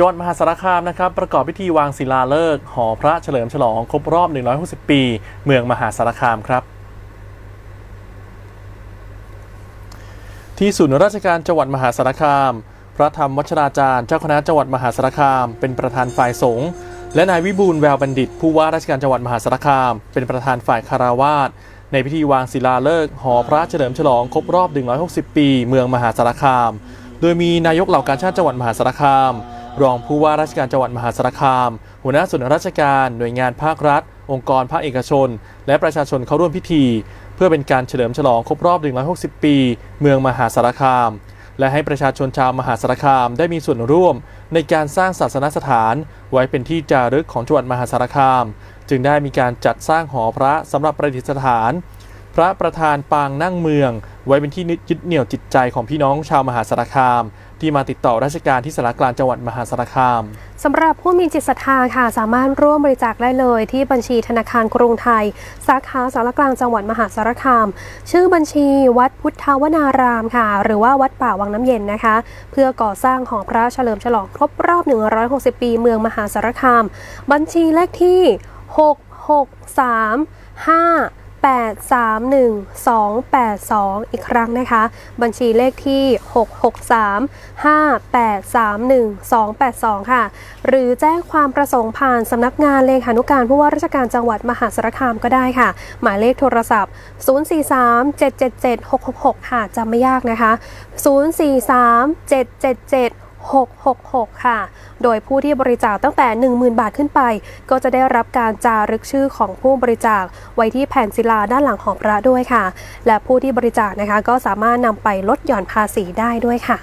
จังหวัดมหาสารคามนะครับประกอบพิธีวางศิลาฤกษ์หอพระเฉลิมฉลองครบรอบ 160 ปี เมืองมหาสารคามครับ ที่ศูนย์ราชการจังหวัดมหาสารคาม พระธรรมวัชราจารย์เจ้าคณะจังหวัดมหาสารคาม เป็นประธานฝ่ายสงฆ์และนายวิบูลแววบัณฑิต ผู้ว่าราชการจังหวัดมหาสารคาม เป็นประธานฝ่ายคาราวาสในพิธีวางศิลาฤกษ์หอพระเฉลิมฉลองครบรอบ 160 ปี เมืองมหาสารคาม โดยมีนายกเหล่าการชาติจังหวัดมหาสารคาม รองผู้ว่าราชการจังหวัดมหาสารคาม หัวหน้าส่วนราชการหน่วยงานภาครัฐ องค์กรภาคเอกชน และประชาชนเข้าร่วมพิธี เพื่อเป็นการเฉลิมฉลองครบรอบ 160 ปี เมืองมหาสารคาม และให้ประชาชนชาวมหาสารคามได้มีส่วนร่วม ในการสร้างศาสนสถาน ไว้เป็นที่จารึกของจังหวัดมหาสารคาม จึงได้มีการจัดสร้างหอพระสำหรับประดิษฐาน พระประธานปางนั่งเมือง ไว้เป็นที่ยึดเหนี่ยวจิตใจของพี่น้องชาวมหาสารคาม ที่มาติดต่อราชการที่สารกลางจังหวัดมหาสารคามสำหรับผู้มีจิตศรัทธาค่ะ สามารถร่วมบริจาคได้เลยที่บัญชีธนาคารกรุงไทย สาขาสารกลางจังหวัดมหาสารคาม ชื่อบัญชีวัดพุทธวนารามค่ะ หรือว่าวัดป่าวังน้ำเย็นนะคะ เพื่อก่อสร้างหอพระเฉลิมฉลองครบรอบ 160 ปีเมืองมหาสารคาม บัญชีเลขที่ 663 5 831282 อีกครั้งนะคะ บัญชีเลขที่ 663-5831282 ค่ะ หรือแจ้งความประสงค์ผ่านสำนักงานเลขานุการผู้ว่าราชการจังหวัดมหาสารคามก็ได้ค่ะ หมายเลขโทรศัพท์ 043-777-666 ค่ะจำไม่ยากนะคะ 043-777 666 ค่ะ โดยผู้ที่บริจาคตั้งแต่ 10,000 บาทขึ้นไป ก็จะได้รับการจารึกชื่อของผู้บริจาค ไว้ที่แผ่นศิลาด้านหลังของพระด้วยค่ะ และผู้ที่บริจาคนะคะก็สามารถนำไปลดหย่อนภาษีได้ด้วยค่ะ